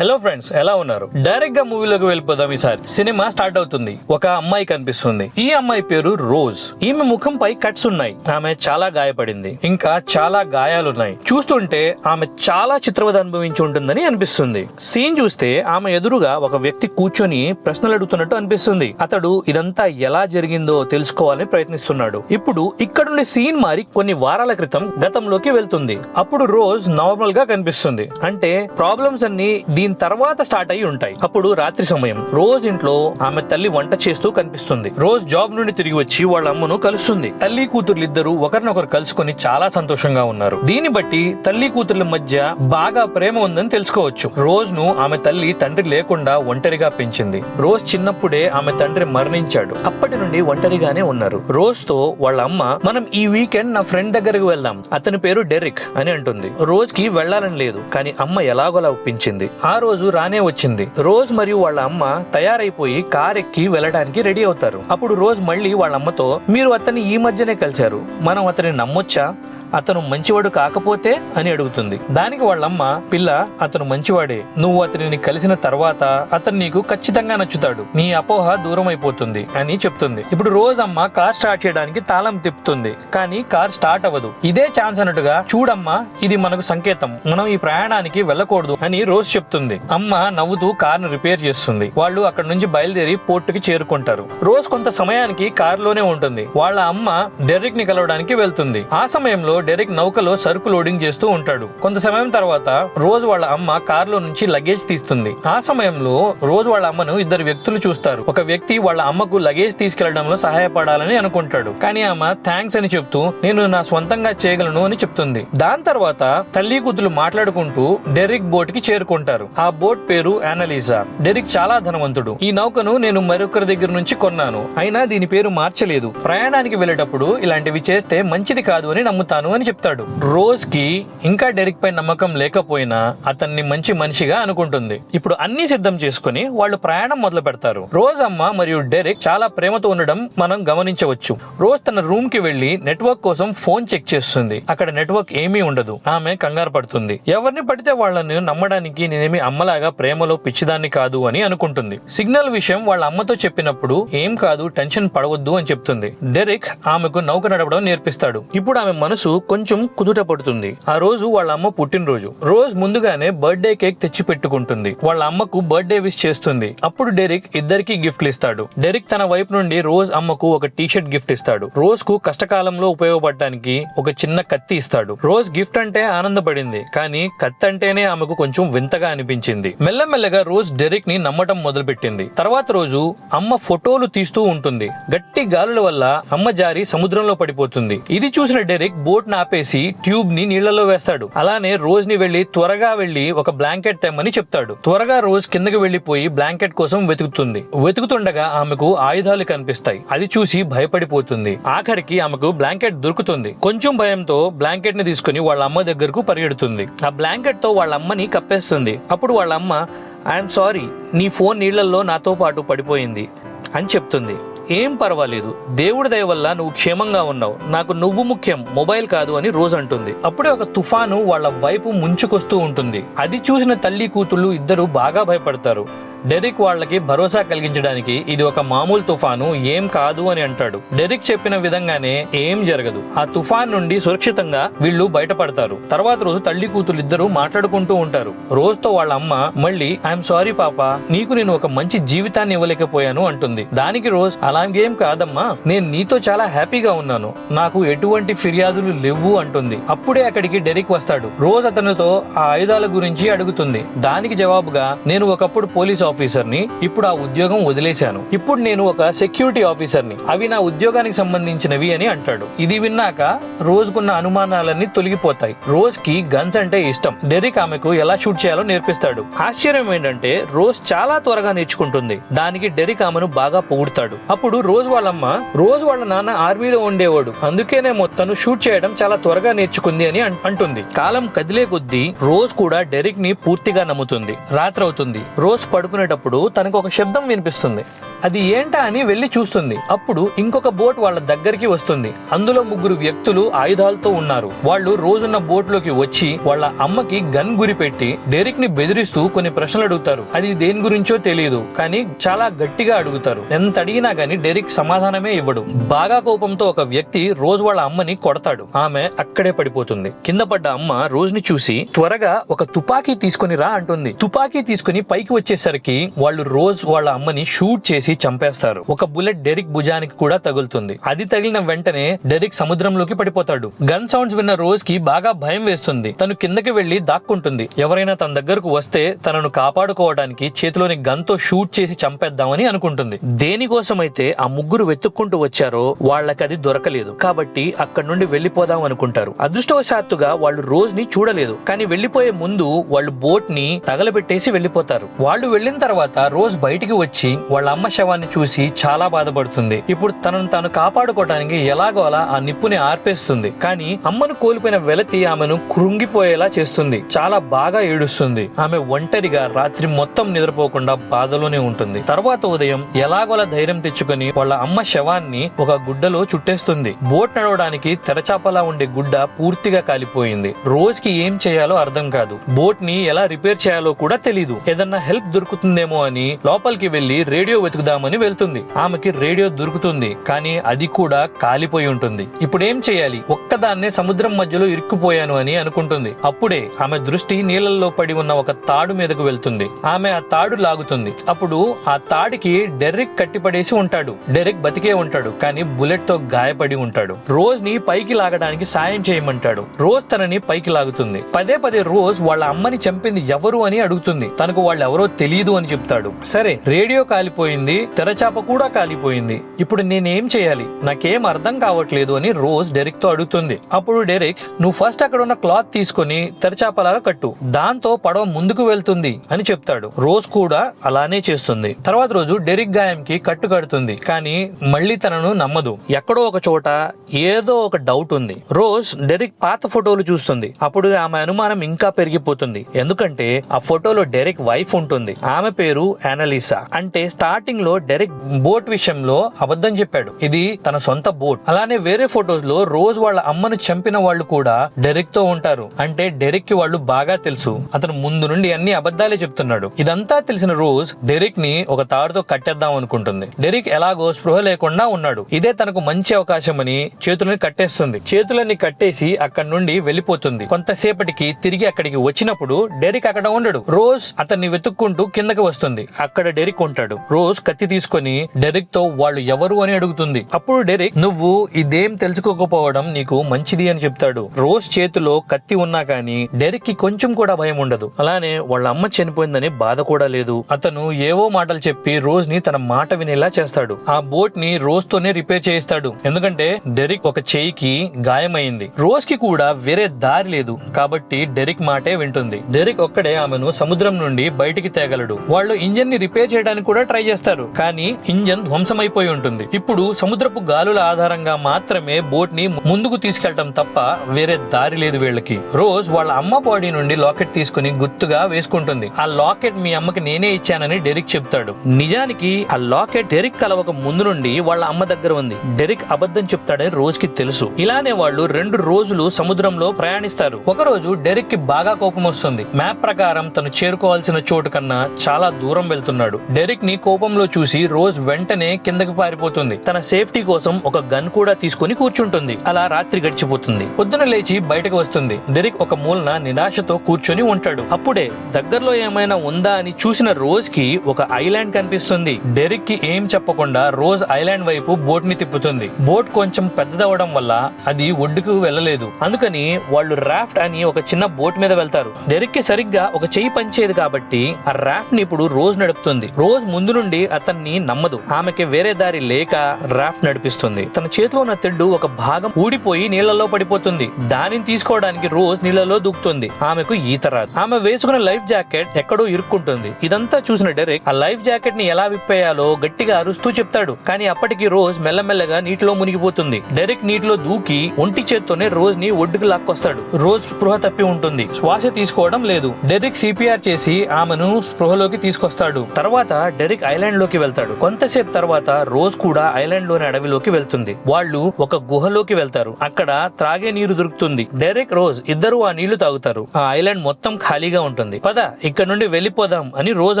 Hello friends ఎలా ఉన్నారు? డైరెక్ట్గా మూవీలోకి వెళ్ళిపోదాం ఈసారి. సినిమా స్టార్ట్ అవుతుంది. ఒక అమ్మాయి కనిపిస్తుంది. ఈ అమ్మాయి పేరు రోజ్ ఈమె ముఖంపై కట్స్ ఉన్నాయి. ఆమె చాలా గాయపడింది. ఇంకా చాలా గాయాలున్నాయి. చూస్తుంటే ఆమె చాలా చిత్రవద అనుభవించి ఉంటుందని అనిపిస్తుంది. సీన్ చూస్తే ఆమె ఎదురుగా ఒక వ్యక్తి కూర్చొని ప్రశ్నలు అడుగుతున్నట్టు అనిపిస్తుంది. అతడు ఇదంతా ఎలా జరిగిందో తెలుసుకోవాలని ప్రయత్నిస్తున్నాడు. ఇప్పుడు ఇక్కడుండే సీన్ మారి కొన్ని వారాల క్రితం గతంలోకి వెళ్తుంది. అప్పుడు రోజ్ నార్మల్గా కనిపిస్తుంది. అంటే ప్రాబ్లమ్స్ అన్ని దీని తర్వాత స్టార్ట్ అయి ఉంటాయి. అప్పుడు రాత్రి సమయం. రోజ్ ఇంట్లో ఆమె తల్లి వంట చేస్తూ కనిపిస్తుంది. రోజ్ జాబ్ నుండి తిరిగి వచ్చి వాళ్ళ అమ్మను కలుస్తుంది. తల్లి కూతుర్లు ఇద్దరు ఒకరినొకరు కలుసుకొని చాలా సంతోషంగా ఉన్నారు. దీన్ని బట్టి తల్లి కూతుర్ల మధ్య బాగా ప్రేమ ఉందని తెలుసుకోవచ్చు. రోజ్ను ఆమె తల్లి తండ్రి లేకుండా ఒంటరిగా పెంచింది. రోజ్ చిన్నప్పుడే ఆమె తండ్రి మరణించాడు. అప్పటి నుండి ఒంటరిగానే ఉన్నారు. రోజ్తో వాళ్ళ అమ్మ మనం ఈ వీకెండ్ నా ఫ్రెండ్ దగ్గరకు వెళ్దాం. అతని పేరు డెరిక్ అని అంటుంది. రోజ్కి వెళ్ళాలని లేదు. కానీ అమ్మ ఎలాగోలా ఒప్పించింది. ఆ ఆ రోజు రానే వచ్చింది. రోజ్ మరియు వాళ్ళ అమ్మ తయారైపోయి కార్ ఎక్కి వెళ్ళడానికి రెడీ అవుతారు. అప్పుడు రోజ్ మళ్ళీ వాళ్ళ అమ్మతో మీరు అతన్ని ఈ మధ్యనే కలిశారు. మనం అతన్ని నమ్మొచ్చా? అతను మంచివాడు కాకపోతే అని అడుగుతుంది. దానికి వాళ్ళమ్మ పిల్ల అతను మంచివాడే. నువ్వు అతనిని కలిసిన తర్వాత అతను నీకు ఖచ్చితంగా నచ్చుతాడు. నీ అపోహ దూరం అయిపోతుంది అని చెప్తుంది. ఇప్పుడు రోజమ్మ కార్ స్టార్ట్ చేయడానికి తాళం తిప్పుతుంది. కానీ కార్ స్టార్ట్ అవ్వదు. ఇదే ఛాన్స్ అన్నట్టుగా చూడమ్మా ఇది మనకు సంకేతం. మనం ఈ ప్రయాణానికి వెళ్ళకూడదు అని రోజ్ చెప్తుంది. అమ్మ నవ్వుతూ కార్ను రిపేర్ చేస్తుంది. వాళ్ళు అక్కడ నుంచి బయలుదేరి పోర్టుకి చేరుకుంటారు. రోజ్ కొంత సమయానికి కారులోనే ఉంటుంది. వాళ్ళ అమ్మ డెర్రిక్ని కలవడానికి వెళ్తుంది. ఆ సమయంలో డెరిక్ నౌకలో సరుకు లోడింగ్ చేస్తూ ఉంటాడు. కొంత సమయం తర్వాత రోజ్ వాళ్ళ అమ్మ కారులో నుంచి లగేజ్ తీస్తుంది. ఆ సమయంలో రోజ్ వాళ్ళ అమ్మను ఇద్దరు వ్యక్తులు చూస్తారు. ఒక వ్యక్తి వాళ్ళ అమ్మకు లగేజ్ తీసుకెళ్ళడంలో సహాయపడాలని అనుకుంటాడు. కానీ ఆమె థ్యాంక్స్ అని చెప్తూ నేను నా స్వంతంగా చేయగలను అని చెప్తుంది. దాని తర్వాత తల్లి కూతురు మాట్లాడుకుంటూ డెరిక్ బోట్కి చేరుకుంటారు. ఆ బోట్ పేరు యానలీజా డెరిక్ చాలా ధనవంతుడు. ఈ నౌకను నేను మరొకరి దగ్గర నుంచి కొన్నాను. అయినా దీని పేరు మార్చలేదు. ప్రయాణానికి వెళ్ళేటప్పుడు ఇలాంటివి చేస్తే మంచిది కాదు అని నమ్ముతాను అని చెప్తాడు. రోజ్కి ఇంకా డెరిక్ పై నమ్మకం లేకపోయినా అతన్ని మంచి మనిషిగా అనుకుంటుంది. ఇప్పుడు అన్ని సిద్ధం చేసుకుని వాళ్ళు ప్రయాణం మొదలు పెడతారు. రోజ్ అమ్మ మరియు డెరిక్ చాలా ప్రేమతో ఉండడం మనం గమనించవచ్చు. రోజ్ తన రూమ్కి వెళ్ళి నెట్వర్క్ కోసం ఫోన్ చెక్ చేస్తుంది. అక్కడ నెట్వర్క్ ఏమీ ఉండదు. ఆమె కంగారు పడుతుంది. ఎవరిని పడితే వాళ్ళని నమ్మడానికి నేనేమి అమ్మలాగా ప్రేమలో పిచ్చిదాన్ని కాదు అని అనుకుంటుంది. సిగ్నల్ విషయం వాళ్ళ అమ్మతో చెప్పినప్పుడు ఏం కాదు టెన్షన్ పడవద్దు అని చెప్తుంది. డెరిక్ ఆమెకు నౌక నడపడం నేర్పిస్తాడు. ఇప్పుడు ఆమె మనసు కొంచెం కుదుట పడుతుంది. ఆ రోజు వాళ్ళ అమ్మ పుట్టినరోజు. రోజ్ ముందుగానే బర్త్డే కేక్ తెచ్చి పెట్టుకుంటుంది. వాళ్ళ అమ్మకు బర్త్డే విష్ చేస్తుంది. అప్పుడు డెరిక్ ఇద్దరికి గిఫ్ట్లు ఇస్తాడు. డెరిక్ తన వైపు నుండి రోజ్ అమ్మకు ఒక టీషర్ట్ గిఫ్ట్ ఇస్తాడు. రోజ్కు కష్టకాలంలో ఉపయోగపడటానికి ఒక చిన్న కత్తి ఇస్తాడు. రోజ్ గిఫ్ట్ అంటే ఆనందపడింది. కానీ కత్తి అంటేనే ఆమెకు కొంచెం వింతగా అనిపించింది. మెల్లమెల్లగా రోజ్ డెరిక్ని నమ్మటం మొదలుపెట్టింది. తర్వాత రోజు అమ్మ ఫోటోలు తీస్తూ ఉంటుంది. గట్టి గాలుల వల్ల అమ్మ జారి సముద్రంలో పడిపోతుంది. ఇది చూసిన డెరిక్ బోట్ ఆపేసి ట్యూబ్ని నీళ్ళలో వేస్తాడు. అలానే రోజ్ని వెళ్ళి త్వరగా వెళ్ళి ఒక బ్లాంకెట్ తెమ్మని చెప్తాడు. త్వరగా రోజ్ కిందకి వెళ్ళిపోయి బ్లాంకెట్ కోసం వెతుకుతుంది. వెతుకుతుండగా ఆమెకు ఆయుధాలు కనిపిస్తాయి. అది చూసి భయపడిపోతుంది. ఆఖరికి ఆమెకు బ్లాంకెట్ దొరుకుతుంది. కొంచెం భయంతో బ్లాంకెట్ని తీసుకుని వాళ్ళ అమ్మ దగ్గరకు పరిగెడుతుంది. ఆ బ్లాంకెట్తో వాళ్ళ అమ్మని కప్పేస్తుంది. అప్పుడు వాళ్ళ అమ్మ ఐఎమ్ సారీ నీ ఫోన్ నీళ్ళలో నాతో పాటు పడిపోయింది అని చెప్తుంది. ఏం పర్వాలేదు. దేవుడి దయ వల్ల నువ్వు క్షేమంగా ఉన్నావు. నాకు నువ్వు ముఖ్యం మొబైల్ కాదు అని రోజు అంటుంది. అప్పుడే ఒక తుఫాను వాళ్ళ వైపు ముంచుకొస్తూ ఉంటుంది. అది చూసిన తల్లి కూతుళ్ళు ఇద్దరు బాగా భయపడతారు. డెరిక్ వాళ్ళకి భరోసా కలిగించడానికి ఇది ఒక మామూలు తుఫాను ఏం కాదు అని అంటాడు. డెరిక్ చెప్పిన విధంగానే ఏం జరగదు. ఆ తుఫాన్ నుండి సురక్షితంగా వీళ్ళు బయటపడతారు. తర్వాత రోజు తల్లి కూతురు ఇద్దరు మాట్లాడుకుంటూ ఉంటారు. రోజుతో వాళ్ళ అమ్మ మళ్ళీ ఐఎమ్ సారీ పాప నీకు నేను ఒక మంచి జీవితాన్ని ఇవ్వలేకపోయాను అంటుంది. దానికి రోజ్ అలాగేం కాదమ్మా నేను నీతో చాలా హ్యాపీగా ఉన్నాను. నాకు ఎటువంటి ఫిర్యాదులు లేవు అంటుంది. అప్పుడే అక్కడికి డెరిక్ వస్తాడు. రోజ్ అతనితో ఆ ఆయుధాల గురించి అడుగుతుంది. దానికి జవాబుగా నేను ఒకప్పుడు పోలీస్ ఆఫీసర్ని ఇప్పుడు ఆ ఉద్యోగం వదిలేశాను. ఇప్పుడు నేను ఒక సెక్యూరిటీ ఆఫీసర్ని. అవి నా ఉద్యోగానికి సంబంధించినవి అని అంటాడు. ఇది విన్నాక రోజుకున్న అనుమానాలన్నీ తొలగిపోతాయి. రోజ్కి గన్స్ అంటే ఇష్టం. డెరిక్ ఆమెకు ఎలా షూట్ చేయాలో నేర్పిస్తాడు. ఆశ్చర్యం ఏంటంటే రోజ్ చాలా త్వరగా నేర్చుకుంటుంది. దానికి డెరిక్ ఆమెను బాగా పొగుడతాడు. అప్పుడు రోజ్ వాళ్ళమ్మ రోజ్ వాళ్ళ నాన్న ఆర్మీలో ఉండేవాడు. అందుకేనేమో తను షూట్ చేయడం చాలా త్వరగా నేర్చుకుంది అని అంటుంది. కాలం కదిలే కొద్దీ రోజ్ కూడా డెరిక్ని పూర్తిగా నమ్ముతుంది. రాత్రి అవుతుంది రోజ్ పడుకునేటప్పుడు తనకు ఒక శబ్దం వినిపిస్తుంది. అది ఏంటా అని వెళ్ళి చూస్తుంది. అప్పుడు ఇంకొక బోట్ వాళ్ళ దగ్గరికి వస్తుంది. అందులో ముగ్గురు వ్యక్తులు ఆయుధాలతో ఉన్నారు. వాళ్ళు రోజున్న బోట్లోకి వచ్చి వాళ్ళ అమ్మకి గన్ గురి పెట్టి డెరిక్ని బెదిరిస్తూ కొన్ని ప్రశ్నలు అడుగుతారు. అది దేని గురించో తెలియదు కానీ చాలా గట్టిగా అడుగుతారు. ఎంత అడిగినా గానీ డెరిక్ సమాధానమే ఇవ్వడు. బాగా కోపంతో ఒక వ్యక్తి రోజు వాళ్ళ అమ్మని కొడతాడు. ఆమె అక్కడే పడిపోతుంది. కింద పడ్డ అమ్మ రోజుని చూసి త్వరగా ఒక తుపాకీ తీసుకుని రా అంటుంది. తుపాకీ తీసుకుని పైకి వచ్చేసరికి వాళ్ళు రోజ్ వాళ్ళ అమ్మని షూట్ చేసి చంపేస్తారు. ఒక బుల్లెట్ డెరిక్ భుజానికి కూడా తగులుతుంది. అది తగిలిన వెంటనే డెరిక్ సముద్రంలోకి పడిపోతాడు. గన్ సౌండ్స్ విన్న రోజ్కి బాగా భయం వేస్తుంది. తను కిందకి వెళ్ళి దాక్కుంటుంది. ఎవరైనా తన దగ్గరకు వస్తే తనను కాపాడుకోవడానికి చేతిలోని గన్తో షూట్ చేసి చంపేద్దామని అనుకుంటుంది. దేనికోసమైతే ఆ ముగ్గురు వెతుక్కుంటూ వచ్చారో వాళ్ళకి అది దొరకలేదు. కాబట్టి అక్కడి నుండి వెళ్ళిపోదాం అనుకుంటారు. అదృష్టవశాత్తుగా వాళ్ళు రోజ్ని చూడలేదు. కానీ వెళ్ళిపోయే ముందు వాళ్ళు బోట్ని తగలబెట్టేసి వెళ్ళిపోతారు వాళ్ళు వెళ్ళిన తర్వాత రోజ్ బయటికి వచ్చి వాళ్ళ అమ్మ శవాన్ని చూసి చాలా బాధపడుతుంది. ఇప్పుడు తనను తాను కాపాడుకోవడానికి ఎలాగో అలా ఆ నిప్పుని ఆర్పేస్తుంది. కానీ అమ్మను కోల్పోయిన వెలతి ఆమెను కృంగిపోయేలా చేస్తుంది. చాలా బాగా ఏడుస్తుంది. ఆమె ఒంటరిగా రాత్రి మొత్తం నిద్రపోకుండా బాధలోనే ఉంటుంది. తర్వాత ఉదయం ఎలాగోలా ధైర్యం తెచ్చుకుని వాళ్ళ అమ్మ శవాన్ని ఒక గుడ్డలో చుట్టేస్తుంది. బోట్ నడవడానికి తెరచాపలా ఉండే గుడ్డ పూర్తిగా కాలిపోయింది. రోజుకి ఏం చేయాలో అర్థం కాదు. బోట్ని ఎలా రిపేర్ చేయాలో కూడా తెలీదు. ఏదన్నా హెల్ప్ దొరుకుతుందేమో అని లోపలికి వెళ్ళి రేడియో వెతుకుదామని వెళ్తుంది. ఆమెకి రేడియో దొరుకుతుంది కానీ అది కూడా కాలిపోయి ఉంటుంది. ఇప్పుడు ఏం చేయాలి? ఒక్కదాన్నే సముద్రం మధ్యలో ఇరుక్కుపోయాను అని అనుకుంటుంది. అప్పుడే ఆమె దృష్టి నీళ్ళల్లో పడి ఉన్న ఒక తాడు మీదకు వెళ్తుంది. ఆమె ఆ తాడు లాగుతుంది. అప్పుడు ఆ తాడికి డెర్రిక్ కట్టిపడేసి ఉంటాడు. డెరిక్ బతికే ఉంటాడు కానీ బుల్లెట్తో గాయపడి ఉంటాడు. రోజ్ని పైకి లాగడానికి సాయం చేయమంటాడు. రోజ్ తనని పైకి లాగుతుంది. పదే పదే రోజ్ వాళ్ళ అమ్మని చంపింది ఎవరు అని అడుగుతుంది. తనకు వాళ్ళు ఎవరో తెలియదు అని చెప్తాడు. సరే రేడియో కాలిపోయింది. తెరచాప కూడా కాలిపోయింది. ఇప్పుడు నేనేం చేయాలి? నాకేం అర్థం కావట్లేదు అని రోజ్ డెరిక్తో అడుగుతుంది. అప్పుడు డెరిక్ నువ్వు ఫస్ట్ అక్కడ ఉన్న క్లాత్ తీసుకొని తెరచాపలాగా కట్టు. దాంతో పడవ ముందుకు వెళ్తుంది అని చెప్తాడు. రోజ్ కూడా అలానే చేస్తుంది. తర్వాత రోజు డెరిక్ గాయంకి కట్టు కడుతుంది. కానీ మళ్ళీ తనను నమ్మదు. ఎక్కడో ఒక చోట ఏదో ఒక డౌట్ ఉంది. రోజ్ డెరిక్ పాత ఫోటోలు చూస్తుంది. అప్పుడు ఆమె అనుమానం ఇంకా పెరిగిపోతుంది. ఎందుకంటే ఆ ఫోటోలో డెరిక్ వైఫ్ ఉంటుంది. ఆమె పేరు అనలీసా. అంటే స్టార్టింగ్ లో డెరిక్ బోట్ విషయంలో అబద్ధం చెప్పాడు. ఇది తన సొంత బోట్. అలానే వేరే ఫొటోస్లో రోజ్ వాళ్ళ అమ్మను చంపిన వాళ్ళు కూడా డెరిక్తో ఉంటారు. అంటే డెరిక్కి వాళ్ళు బాగా తెలుసు. అతను ముందు నుండి అన్ని అబద్ధాలే చెప్తున్నాడు. ఇదంతా తెలిసిన రోజ్ డెరిక్ని ఒక తాడుతో కట్టేద్దాం అనుకుంటుంది. డెరిక్ ఎలాగో స్పృహ లేకుండా ఉన్నాడు. ఇదే తనకు మంచి అవకాశం అని చేతులని కట్టేస్తుంది. చేతులన్నీ కట్టేసి అక్కడి నుండి వెళ్ళిపోతుంది. కొంతసేపటికి తిరిగి అక్కడికి వచ్చినప్పుడు డెరిక్ అక్కడ ఉండడు. రోజ్ అతన్ని వెతుక్కుంటూ కిందకి వస్తుంది. అక్కడ డెరిక్ ఉంటాడు. రోజ్ కత్తి తీసుకొని డెరిక్తో వాళ్ళు ఎవరు అని అడుగుతుంది. అప్పుడు డెరిక్ నువ్వు ఇదేం తెలుసుకోకపోవడం నీకు మంచిది అని చెప్తాడు. రోజ్ చేతిలో కత్తి ఉన్నా కానీ డెరిక్కి కొంచెం కూడా భయం ఉండదు. అలానే వాళ్ళ అమ్మ చనిపోయిందని బాధ కూడా లేదు. అతను ఏవో మాటలు చెప్పి రోజ్ని తన మాట వినేలా చేస్తాడు. ఆ బోట్ని రోజ్ తోనే రిపేర్ చేయిస్తాడు. ఎందుకంటే డెరిక్ ఒక చేయికి గాయమైంది. రోజ్కి కూడా వేరే దారి లేదు. కాబట్టి డెరిక్ మాటే వింటుంది. డెరిక్ ఒక్కడే ఆమెను సముద్రం నుండి బయటికి తేగలడు. వాళ్ళు ఇంజన్ని రిపేర్ చేయడానికి కూడా ట్రై చేస్తారు. కానీ ఇంజన్ ధ్వంసమైపోయి ఉంటుంది. ఇప్పుడు సముద్రపు గాలుల ఆధారంగా మాత్రమే బోట్ని ముందుకు తీసుకెళ్ళటం తప్ప వేరే దారి లేదు వీళ్ళకి. రోజ్ వాళ్ళ అమ్మ బాడీ నుండి లాకెట్ తీసుకుని గుర్తుగా వేసుకుంటుంది. ఆ లాకెట్ మీ అమ్మకి నేనే ఇచ్చానని డెరిక్ చెప్తాడు. నిజానికి ఆ లాకెట్ డెరిక్ కలవక ముందు నుండి వాళ్ళ అమ్మ దగ్గర ఉంది. డెరిక్ అబద్ధం చెప్తాడని రోజ్కి తెలుసు. ఇలానే వాళ్ళు రెండు రోజులు సముద్రంలో ప్రయాణిస్తారు. ఒక రోజు డెరిక్కి బాగా కోపం వస్తుంది. మ్యాప్ ప్రకారం తను చేరుకోవాల్సిన చోటు కన్నా చాలా దూరం వెళ్తున్నాడు. డెరిక్ని కోపంలో చూసి రోజ్ వెంటనే కిందకి పారిపోతుంది. తన సేఫ్టీ కోసం ఒక గన్ కూడా తీసుకుని కూర్చుంటుంది. అలా రాత్రి గడిచిపోతుంది. పొద్దున లేచి బయటకు వస్తుంది. డెరిక్ ఒక మూలన నిరాశతో కూర్చొని ఉంటాడు. అప్పుడే దగ్గరలో ఏమైనా ఉందా అని చూసిన రోజ్కి ఒక ఐలాండ్ కనిపిస్తుంది. డెరిక్కి ఏం చెప్పకుండా రోజ్ ఐలాండ్ వైపు బోట్ని తిప్పుతుంది. బోట్ కొంచెం పెద్దదవడం వల్ల అది ఒడ్డుకు వెళ్ళలేదు. అందుకని వాళ్ళు రాఫ్ట్ అని ఒక చిన్న బోట్ మీద వెళ్తారు. డెరిక్కి సరిగ్గా ఒక చెయ్యి పంచేది కాబట్టి ఆ రాఫ్ట్ని ఇప్పుడు రోజ్ నడుపుతుంది. రోజ్ ముందు నుండి అతన్ని నమ్మదు. ఆమెకి వేరే దారి లేక రాఫ్ట్ నడిపిస్తుంది. తన చేతిలో ఉన్న తెడ్డు ఒక భాగం ఊడిపోయి నీళ్ళలో పడిపోతుంది. దానిని తీసుకోవడానికి రోజ్ నీళ్ళలో దూకుతుంది. ఆమెకు ఈత రాదు. ఆమె వేసుకున్న లైఫ్ జాకెట్ ఎక్కడో ఇరుక్కుంటుంది. ఇదంతా చూసిన డెరెక్ ఆ లైఫ్ జాకెట్ని ఎలా విప్పేయాలో గట్టిగా అరుస్తూ చెప్తాడు. కానీ అప్పటికి రోజ్ మెల్లమెల్లగా నీటిలో మునిగిపోతుంది. డెరెక్ నీటిలో దూకి ఒంటి చేత్తోనే రోజ్ని ఒడ్డుకు లాక్కొస్తాడు. రోజ్ స్పృహ తప్పి ఉంటుంది. శ్వాస తీసుకోవడం లేదు. డెరిక్ సిపిఆర్ చేసి ఆమెను స్పృహలోకి తీసుకొస్తాడు. తర్వాత డెరిక్ ఐలాండ్లోకి అడవిలోకి వెళ్తాడు. కొంతసేపు తర్వాత రోజ్ కూడా ఐలాండ్లోని అడవిలోకి వెళ్తుంది. వాళ్ళు ఒక గుహలోకి వెళ్తారు. అక్కడ త్రాగే నీరు దొరుకుతుంది. డెరెక్ రోజ్ ఇద్దరు ఆ నీళ్ళు తాగుతారు. ఆ ఐలాండ్ మొత్తం ఖాళీగా ఉంటుంది. పద ఇక్కడ నుండి వెళ్ళిపోదాం అని రోజ్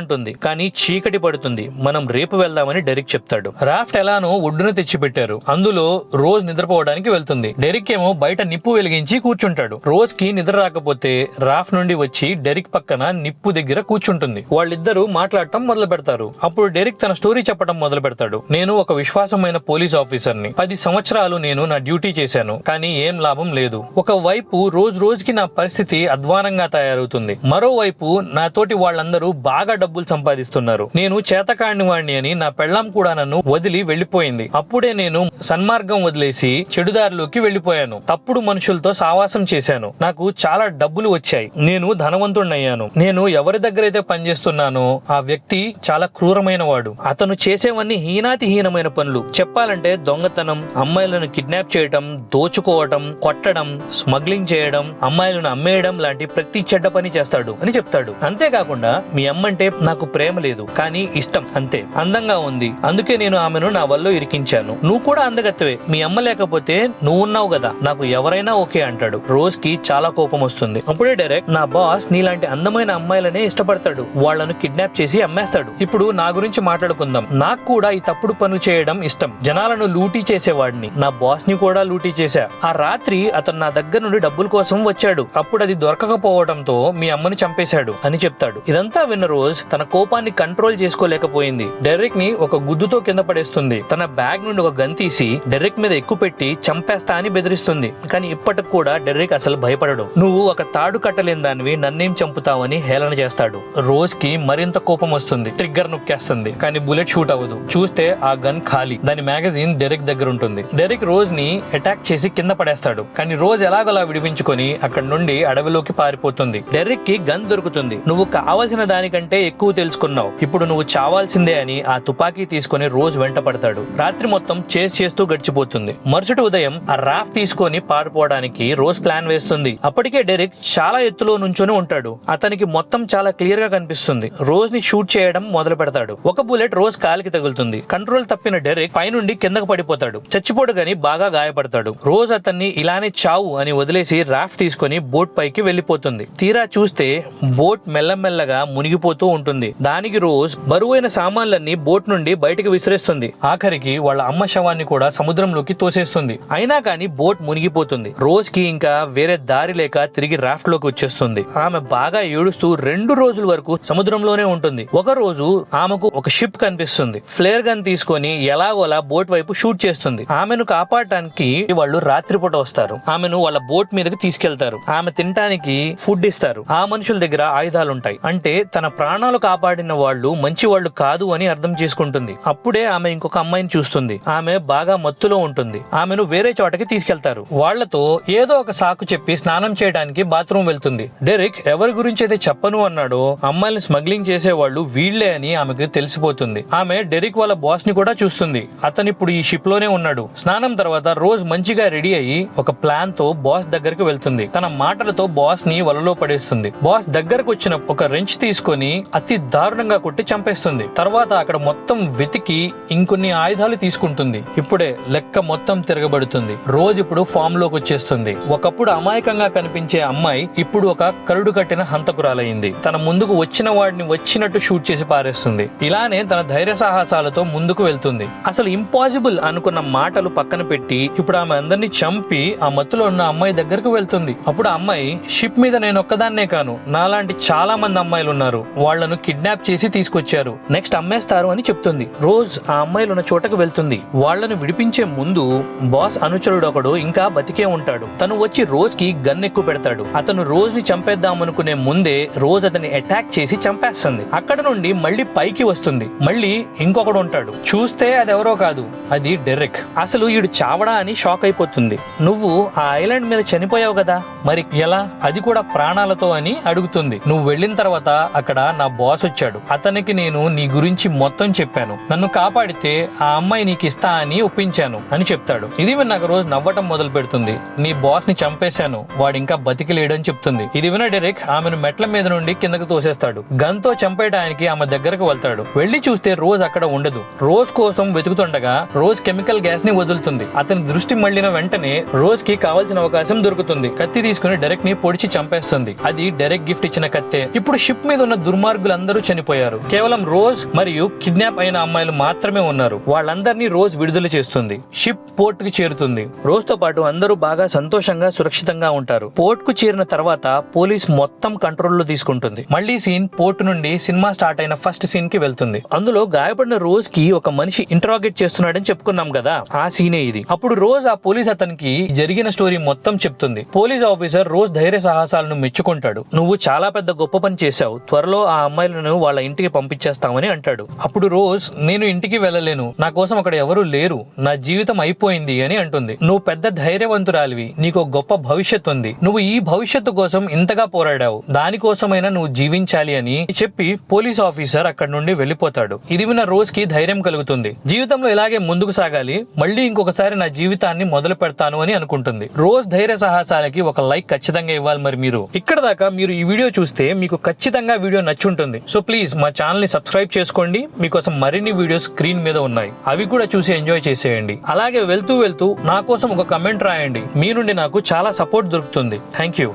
అంటుంది. కానీ చీకటి పడుతుంది. మనం రేపు వెళ్దామని డెరిక్ చెప్తాడు. రాఫ్ట్ ఎలానో ఒడ్డున తెచ్చిపెట్టారు. అందులో రోజ్ నిద్రపోవడానికి వెళ్తుంది. డెరిక్ ఏమో బయట నిప్పు వెలిగించి కూర్చుంటాడు. రోజ్కి నిద్ర రాకపోతే రాఫ్ట్ నుండి వచ్చి డెరిక్ పక్కన నిప్పు దగ్గర కూర్చుంటుంది. వాళ్ళిద్దరూ మాట్లాడటం మొదలు పెడతారు అప్పుడు డెరిక్ తన స్టోరీ చెప్పడం మొదలు పెడతాడు. నేను ఒక విశ్వాసమైన పోలీస్ ఆఫీసర్ని. పది సంవత్సరాలు నేను నా డ్యూటీ చేశాను కానీ ఏం లాభం లేదు. ఒక వైపు రోజు రోజుకి నా పరిస్థితి అధ్వానంగా తయారవుతుంది. మరోవైపు నాతోటి వాళ్ళందరూ బాగా డబ్బులు సంపాదిస్తున్నారు. నేను చేతకాడిని వాణ్ణి అని నా పెళ్ళాం కూడా నన్ను వదిలి వెళ్ళిపోయింది అప్పుడే నేను సన్మార్గం వదిలేసి చెడుదారిలోకి వెళ్ళిపోయాను తప్పుడు మనుషులతో సావాసం చేశాను. నాకు చాలా డబ్బులు వచ్చాయి. నేను ధనవంతుడినయ్యాను నేను ఎవరి దగ్గరైతే పనిచేస్తున్నానో ఆ వ్యక్తి చాలా క్రూరమైన వాడు. అతను చేసేవన్నీ హీనాతిహీనమైన పనులు. చెప్పాలంటే దొంగతనం అమ్మాయిలను కిడ్నాప్ చేయటం దోచుకోవటం కొట్టడం స్మగ్లింగ్ చేయడం అమ్మాయిలను అమ్మేయడం లాంటి ప్రతి చెడ్డ పని చేస్తాడు అని చెప్తాడు. అంతేకాకుండా మీ అమ్మంటే నాకు ప్రేమ లేదు కానీ ఇష్టం అంతే. అందంగా ఉంది. అందుకే నేను ఆమెను నా వల్ల ఇరికించాను. నువ్వు కూడా అందగత్తవే. మీ అమ్మ లేకపోతే నువ్వు ఉన్నావు కదా. నాకు ఎవరైనా ఓకే అంటాడు. రోజ్కి చాలా కోపం వస్తుంది. అప్పుడే డైరెక్ట్ నా బాస్ నీలాంటి అందమైన అమ్మాయిలనే ఇష్టపడతాడు. వాళ్ళను కిడ్నాప్ చేసి అమ్మేస్తాడు. ఇప్పుడు నా గురించి మాట్లాడుకుందాం. నాకు కూడా ఈ తప్పుడు పనులు చేయడం ఇష్టం. జనాలను లూటీ చేసేవాడిని. నా బాస్ని కూడా లూటీ చేశా. ఆ రాత్రి అతను నా దగ్గర నుండి డబ్బుల కోసం వచ్చాడు. అప్పుడు అది దొరకకపోవడంతో మీ అమ్మని చంపేశాడు అని చెప్తాడు. ఇదంతా విన్న రోజ్ తన కోపాన్ని కంట్రోల్ చేసుకోలేకపోయింది. డెరిక్ని ఒక గుద్దుతో కింద పడేస్తుంది. తన బ్యాగ్ నుండి ఒక గన్ తీసి డెర్రిక్ మీద ఎక్కుపెట్టి చంపేస్తా అని బెదిరిస్తుంది. కానీ ఇప్పటికి కూడా డెర్రిక్ అసలు భయపడడు. నువ్వు ఒక తాడు కట్టలేని దానివి నన్నేం చంపుతావని హేళన చేస్తాడు. రోజ్కి మరింత కోపం వస్తుంది. ట్రిగ్గర్ నొక్కేస్తుంది. కానీ బుల్లెట్ షూట్ అవ్వదు. చూస్తే ఆ గన్ ఖాళీ. దాని మ్యాగజైన్ డెరిక్ దగ్గర ఉంటుంది. డెరిక్ రోజ్ని అటాక్ చేసి కింద పడేస్తాడు. కానీ రోజ్ ఎలాగోలా విడిపించుకొని అక్కడ నుండి అడవిలోకి పారిపోతుంది. డెరిక్కి గన్ దొరుకుతుంది. నువ్వు కావాల్సిన దానికంటే ఎక్కువ తెలుసుకున్నావు. ఇప్పుడు నువ్వు చావాల్సిందే అని ఆ తుపాకీ తీసుకొని రోజ్ వెంట పడతాడు. రాత్రి మొత్తం చేస్ చేస్తూ గడిచిపోతుంది. మరుసటి ఉదయం ఆ రాఫ్ తీసుకొని పారిపోవడానికి రోజ్ ప్లాన్ వేస్తుంది. అప్పటికే డెరిక్ చాలా ఎత్తులో నుంచొని ఉంటాడు. అతనికి మొత్తం చాలా క్లియర్గా కనిపిస్తుంది. రోజ్ని షూట్ చేయడం మొదలు పెడతాడు ఒక బుల్లెట్ రోజ్ కాలికి తగులుతుంది. కంట్రోల్ తప్పిన డెరెక్ పైనుండి కిందకు పడిపోతాడు. చచ్చిపోడు గాని బాగా గాయపడతాడు. రోజ్ అతన్ని ఇలానే చావు అని వదిలేసి రాఫ్ట్ తీసుకొని బోట్ పైకి వెళ్ళిపోతుంది తీరా చూస్తే బోట్ మెల్లమెల్లగా మునిగిపోతూ ఉంటుంది. దానికి రోజ్ బరువైన సామాన్లన్నీ బోట్ నుండి బయటకు విసిరేస్తుంది. ఆఖరికి వాళ్ళ అమ్మ శవాన్ని కూడా సముద్రంలోకి తోసేస్తుంది. అయినా కానీ బోట్ మునిగిపోతుంది. రోజ్కి ఇంకా వేరే దారి లేక తిరిగి రాఫ్ట్లోకి వచ్చేస్తుంది. ఆమె బాగా ఏడుస్తూ రెండు రోజుల వరకు సముద్రంలోనే ఉంటుంది. ఒక రోజు ఆమెకు ఒక షిప్ కనిపిస్తుంది. ఫ్లేర్ గన్ తీసుకొని ఎలాగోలా బోట్ వైపు షూట్ చేస్తుంది. ఆమెను కాపాడటానికి వాళ్ళు రాత్రిపూట వస్తారు. ఆమెను వాళ్ళ బోట్ మీదకి తీసుకెళ్తారు. ఆమె తినటానికి ఫుడ్ ఇస్తారు. ఆ మనుషుల దగ్గర ఆయుధాలు ఉంటాయి అంటే తన ప్రాణాలు కాపాడిన వాళ్ళు మంచి వాళ్ళు కాదు అని అర్థం చేసుకుంటుంది. అప్పుడే ఆమె ఇంకొక అమ్మాయిని చూస్తుంది. ఆమె బాగా మత్తులో ఉంటుంది. ఆమెను వేరే చోటకి తీసుకెళ్తారు. వాళ్ళతో ఏదో ఒక సాకు చెప్పి స్నానం చేయడానికి బాత్రూమ్ వెళ్తుంది. డెరిక్ ఎవరి గురించి అయితే చెప్పను అన్నాడో అమ్మాయిని స్మగ్లింగ్ చేసేవాళ్ళు వీళ్ళే అని ఆమెకు తెలిసిపోతుంది ఆమె డెరిక్ వాళ్ళ బాస్ని కూడా చూస్తుంది. అతను ఇప్పుడు ఈ షిప్లోనే ఉన్నాడు. స్నానం తర్వాత రోజ్ మంచిగా రెడీ అయ్యి ఒక ప్లాన్తో బాస్ దగ్గరికి వెళ్తుంది. తన మాటలతో బాస్ని వలలో పడేస్తుంది. బాస్ దగ్గరకు వచ్చిన ఒక రెంచ్ తీసుకొని అతి దారుణంగా కొట్టి చంపేస్తుంది. తర్వాత అక్కడ మొత్తం వెతికి ఇంకొన్ని ఆయుధాలు తీసుకుంటుంది. ఇప్పుడే లెక్క మొత్తం తిరగబడుతుంది. రోజు ఇప్పుడు ఫామ్లోకి వచ్చేస్తుంది. ఒకప్పుడు అమాయకంగా కనిపించే అమ్మాయి ఇప్పుడు ఒక కరుడు కట్టిన హంతకురాలయ్యింది తన ముందుకు వచ్చిన వాడిని వచ్చినట్టు షూట్ చేసి పారేస్తుంది. ఇలానే తన ధైర్య సాహసాలతో ముందుకు వెళ్తుంది. అసలు ఇంపాసిబుల్ అనుకున్న మాటలు పక్కన పెట్టి ఇప్పుడు ఆమె అందరినీ చంపి ఆ మత్తులో ఉన్న అమ్మాయి దగ్గరకు వెళ్తుంది. అప్పుడు ఆ అమ్మాయి షిప్ మీద నేను ఒక్కదాన్నే కాను. నాలాంటి చాలా మంది అమ్మాయిలు ఉన్నారు. వాళ్ళను కిడ్నాప్ చేసి తీసుకొచ్చారు. నెక్స్ట్ అమ్మేస్తారు అని చెప్తుంది. రోజ్ ఆ అమ్మాయిలు ఉన్న చోటకు వెళ్తుంది. వాళ్ళను విడిపించే ముందు బాస్ అనుచరుడు ఒకడు ఇంకా బతికే ఉంటాడు. తను వచ్చి రోజ్కి గన్ ఎక్కువ పెడతాడు. అతను రోజ్ని చంపేద్దాం అనుకునే ముందే రోజ్ అతన్ని అటాక్ చేసి చంపేస్తుంది. అక్కడ నుండి మళ్ళీ పైకి వస్తుంది. మళ్ళీ ఇంకొకడు ఉంటాడు. చూస్తే అది ఎవరో కాదు అది డెరిక్. అసలు ఈడు చావడా అని షాక్ అయిపోతుంది. నువ్వు ఆ ఐలాండ్ మీద చనిపోయావు కదా మరి ఎలా? అది కూడా ప్రాణాలతో అని అడుగుతుంది. నువ్వు వెళ్ళిన తర్వాత అక్కడ నా బాస్ వచ్చాడు. అతనికి నేను నీ గురించి మొత్తం చెప్పాను. నన్ను కాపాడితే ఆ అమ్మాయి నీకు ఇస్తా అని ఒప్పించాను అని చెప్తాడు. ఇది విన్నాక రోజు నవ్వటం మొదలు పెడుతుంది. నీ బాస్ని చంపేశాను. వాడు ఇంకా బతికి లేడని చెప్తుంది. ఇది విన డెరిక్ ఆమెను మెట్ల మీద నుండి కిందకు తోసేస్తాడు. గన్తో చంపేయడానికి ఆమె దగ్గరకు వెళ్తాడు. వెళ్ళి మళ్ళీ చూస్తే రోజ్ అక్కడ ఉండదు. రోజ్ కోసం వెతుకుతుండగా రోజ్ కెమికల్ గ్యాస్ని వదులుతుంది. అతని దృష్టి మళ్ళిన వెంటనే రోజ్కి కావాల్సిన అవకాశం దొరుకుతుంది. కత్తి తీసుకుని డెరెక్ని పొడిచి చంపేస్తుంది. అది డెరెక్ గిఫ్ట్ ఇచ్చిన కత్తే. ఇప్పుడు షిప్ మీద ఉన్న దుర్మార్గులందరూ చనిపోయారు. కేవలం రోజ్ మరియు కిడ్నాప్ అయిన అమ్మాయిలు మాత్రమే ఉన్నారు. వాళ్ళందరినీ రోజ్ విడుదల చేస్తుంది. షిప్ పోర్ట్కి చేరుతుంది. రోజ్తో పాటు అందరూ బాగా సంతోషంగా సురక్షితంగా ఉంటారు. పోర్ట్కు చేరిన తర్వాత పోలీస్ మొత్తం కంట్రోల్లో తీసుకుంటుంది. మళ్ళీ సీన్ పోర్ట్ నుండి సినిమా స్టార్ట్ అయిన ఫస్ట్ సీన్కి వెళ్తుంది. అందులో గాయపడిన రోజ్కి ఒక మనిషి ఇంటరాగేట్ చేస్తున్నాడని చెప్పుకున్నాం కదా ఆ సీనే ఇది. అప్పుడు రోజ్ ఆ పోలీస్ అతనికి జరిగిన స్టోరీ మొత్తం చెప్తుంది. పోలీస్ ఆఫీసర్ రోజ్ ధైర్య సాహసాలను మెచ్చుకుంటాడు. నువ్వు చాలా పెద్ద గొప్ప పని చేశావు. త్వరలో ఆ అమ్మాయిలను వాళ్ళ ఇంటికి పంపించేస్తామని అంటాడు. అప్పుడు రోజ్ నేను ఇంటికి వెళ్ళలేను. నా కోసం అక్కడ ఎవరూ లేరు. నా జీవితం అయిపోయింది అని అంటుంది. నువ్వు పెద్ద ధైర్యవంతురాలివి. నీకు గొప్ప భవిష్యత్తు ఉంది. నువ్వు ఈ భవిష్యత్తు కోసం ఇంతగా పోరాడావు. దానికోసమైనా నువ్వు జీవించాలి అని చెప్పి పోలీస్ ఆఫీసర్ అక్కడ నుండి వెళ్ళిపో వెళ్ళిపోతాడు. ఇది విన్న రోజ్కి ధైర్యం కలుగుతుంది. జీవితంలో ఇలాగే ముందుకు సాగాలి. మళ్ళీ ఇంకొకసారి నా జీవితాన్ని మొదలు పెడతాను అని అనుకుంటుంది. రోజ్ ధైర్య సాహసాలకి ఒక లైక్ ఖచ్చితంగా ఇవ్వాలి మరి మీరు. ఇక్కడ దాకా మీరు ఈ వీడియో చూస్తే మీకు ఖచ్చితంగా వీడియో నచ్చుంటుంది. సో ప్లీజ్ మా ఛానల్ని సబ్స్క్రైబ్ చేసుకోండి. మీకోసం మరిన్ని వీడియోస్ స్క్రీన్ మీద ఉన్నాయి. అవి కూడా చూసి ఎంజాయ్ చేసేయండి. అలాగే వెళ్తూ వెళ్తూ నా కోసం ఒక కమెంట్ రాయండి. మీ నుండి నాకు చాలా సపోర్ట్ దొరుకుతుంది. Thank you.